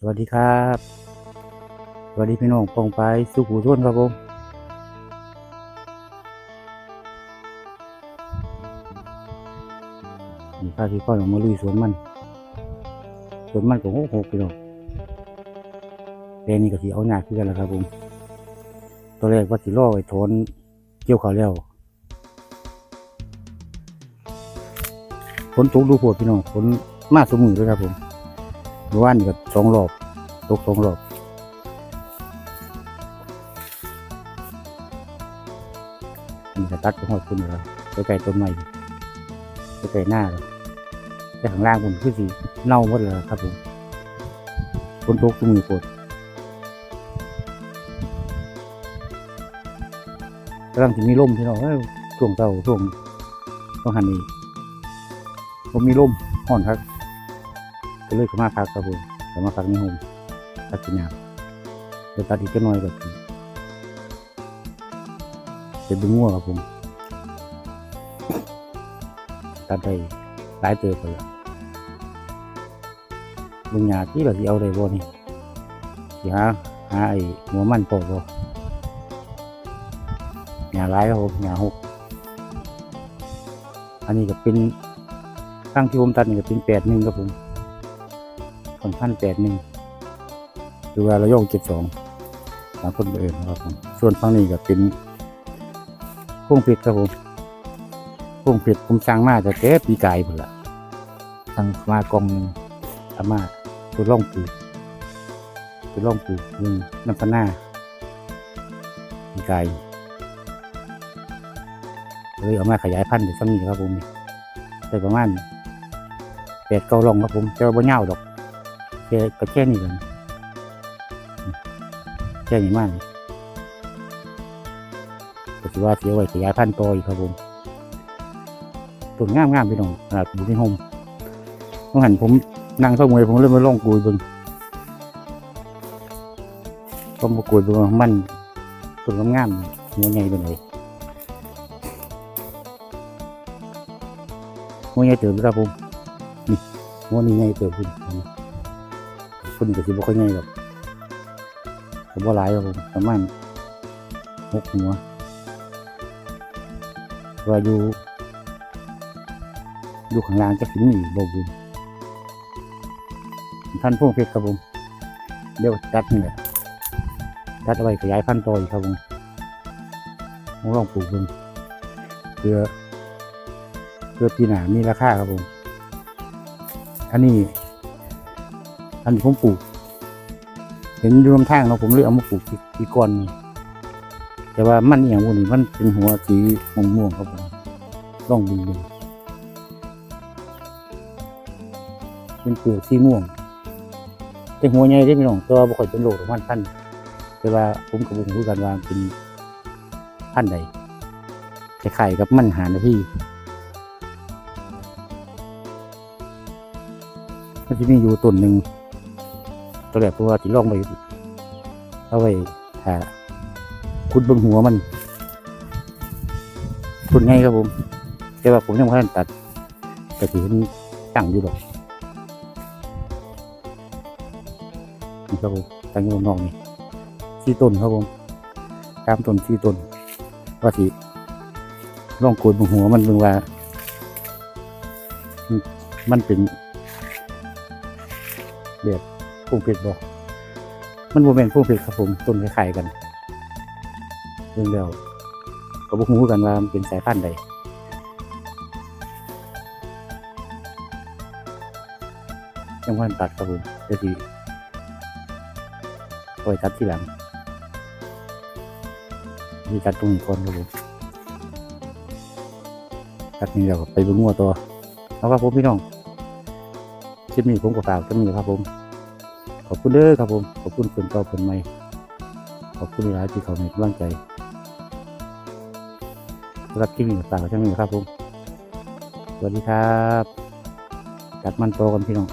สวัสดีครับสวัสดีพี่น้องปองไปสุขูทุนครับผมนี่ข้าที่พ่อออกมาลุยสวนมันสวนมันของหกหกพี่น้องแปลงนี้ก็สีเอาหนาขึ้นกันแล้วครับผมตอนแรกว่าสิล่อไอ้ทนเกี่ยวเขาวแล้วฝนตกดูโผดพี่น้องฝนมาสมือเลยครับผมเมื่อวานนี่ก็สองรอบ ตกสองรอบนี่จะตัดไปหอดคุณแล้วไปไกลต้นไม้ไปไกลหน้าแล้วแต่ข้างล่างผมคือสีเน่าหมดเลยครับผมฝนตกตุ้มือโคตรกำลังจะมีลมพี่เอ้ยช่วงเต้าช่วงต้องหันนี้ผมมีลมห่อนครับก็เลยข้ามาพักครับผมข้ามาพักในโฮม ตัดสินยาเดี๋ยวตัดอีกจะน้อยแบบเป็นบึงงัวครับผม ตัดได้หลายเติบไปแล้วบึงหยาที่เราจะเอาได้บ่นี่สิหาหาไอ้หัวมันโปบ่หยาหลายครับผมหยาหกอันนี้ก็เป็นตั้งที่ผมตัดนี่ก็เป็นแปดหนึ่งครับผมของพันแปดหนึ่ง หรือว่าระยองเจ็ดสองบางคนเอ่นครับผมส่วนฝั่งนี้ก็เป็นพวงเพชรครับผมพวงเพชรผมสั่งมาแต่แก่ปีกายพุ่นละสั่งมากองหนึงเอามาตัวร่องปลูกตัวร่องปลูกหนึ่งน้ำพน้าปีกายเลยเอามาขยายพันธุ์เดี๋ยวฝั่งนี้ครับผมได้ประมาณแปดเก้าร่องครับผมแต่ว่าบ่เงาดอกแค่ก็แค่นี้เลย แค่นี้มากก็ถือว่าเสียไว้ขยายพันธุ์ต่ออีกครับผมต้นงามงามๆพี่น้องขนาดอยู่ในห้องต้องหันผมนั่งเข้ามวยผมเริ่มมาล่องกุยบึงต้องมากุยบึงมันต้นงามๆหัวใหญ่เป็นไงหัวใหญ่เติบครับผมนี่หัวนี้ใหญ่เติบคุณคุณก็สิบ่ค่อยใหญ่หรอก ผมว่าหลายครับผมประมาณหกหัวว่าอยู่อยู่ข้างล่างจะถึงหนีบบุญท่านพวงเพชรครับผมเดี๋ยวจัดนี่แหละจัดเอาไว้ขยายพันธุ์ต่ออีกครับผมลองปลูกเบิ่งเพื่อเพื่อปีหน้ามีราคาครับผม อันนี้ อันนี้ผมปลูก เห็นอยู่ลำทางเนาะผมเลยเอามาปลูกอีกอีกอนแต่ว่ามันอย่างวกนี้มันเป็นหัวสีม่วงๆครับผมลองดูดูเป็นเปลือกสีม่วงแต่หัวใหญ่ได้ไม่น้องแตัวาบ่ค่อยเป็นโรคของมันพันแต่ว่าผมกับผมรู้กันว่าเป็นพันใดคล้ายๆกับมันหาหนาที่มันจะมีอยู่ต้นหนึ่ง ตัวแรกเพราะว่าที่ลองไปเอาไว้หาขุดบนหัวมันขุดง่ายครับผม แต่ว่าผมยังไม่ทันตัดแต่ที่มันตั้งอยู่ดอกนี่ครับผมตั้งอยู่นอกนี่สี่ต้นครับผมตามต้นสี่ต้นว่าที่ลองขุดบนหัวมันเบิ่งว่า มันเป็นแบบ พวงเพชรบอกมันโมเมนพวงเพชรครับผมต้นคล้ายๆกันเรื่องเดียวก็บอกรู้กันว่ามันเป็นสายพันธุ์ใดยังพันตัดครับผมเดี๋ยวทีคอยตัดทีหลังมีตัดตรงนี้ก่อนครับผมตัดนี้เดี๋ยวไปเบนงัวตัวเอาครับผมพี่น้องคลิปนี้ผมก็ฝากจะมีครับผม ขอบคุณเด้อครับผม ขอบคุณคนเก่าคนใหม่ ขอบคุณหลายที่เขาให้กำลังใจสำหรับคลิปนี้ฝากไว้เท่านี้ครับผม สวัสดีครับ จัดมันโตกันพี่น้อง